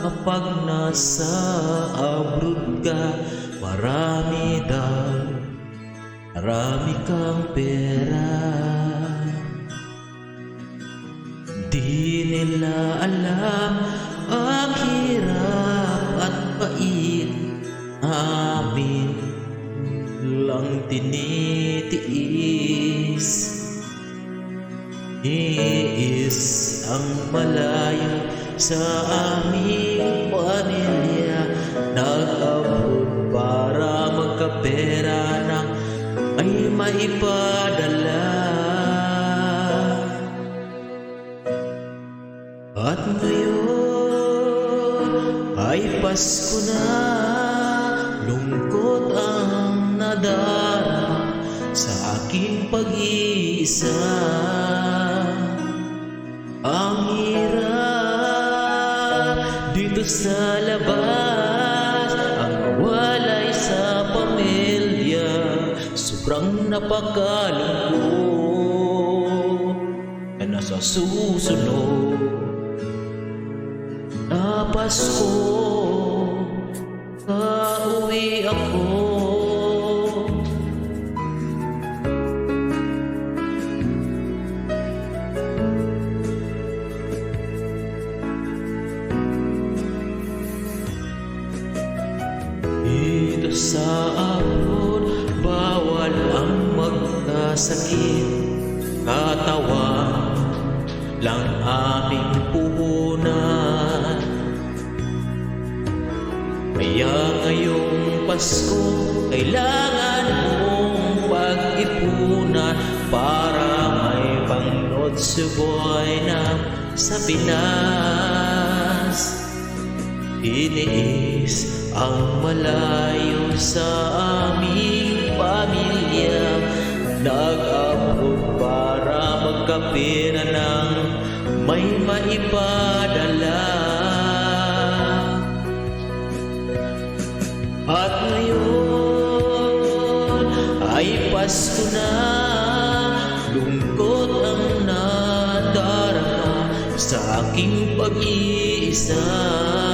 kapag nasa abroad ka Marami daw, marami kang pera. Di nila alam ang hirap at pait amin lang tinitiis Iis ang malayo sa aming pamilya. Nag-abroad para magkapera ng ay maipadala. At ngayon ay Pasko na. Lungkot ang nadarama sa aking pag-iisa Ang hirap dito sa labas Ang walay sa pamilya Sobrang napakalungkot Na nasa susunod na Pasko. Pauwi ako sa abroad Bawal ang magkasakit. Katawan lang aming puhunan. Kaya ngayong Pasko Kailangan mong pag-ipunan Para may pang-Noche Buena sa Pinas Iniis ang malayo sa aming pamilya. Nag-abroad para magkapira ng may maipadala. At ngayon ay Pasko na. Lungkot ang nadarama sa aking pag-iisa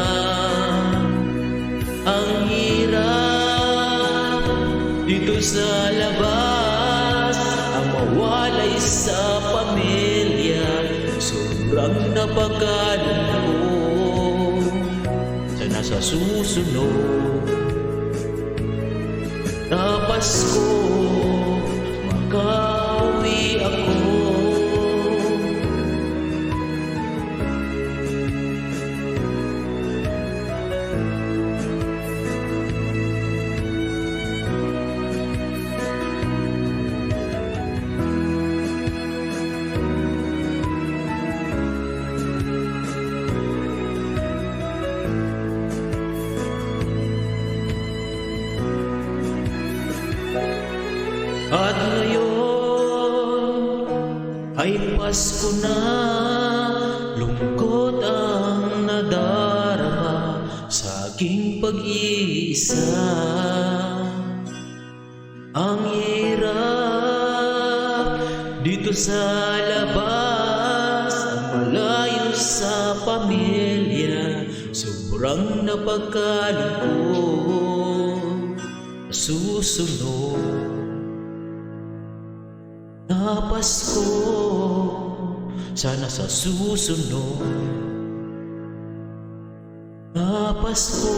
mawalay sa pamilya Sobrang napakalungkot Sana sa susunod na Pasko At ngayon ay Pasko na. Lungkot ang nadarama sa aking pag-iisa. Ang hirap dito sa labas malayo sa pamilya Sobrang napagkalungkot Susunod. Na Pasko Sana sa susunod. Na Pasko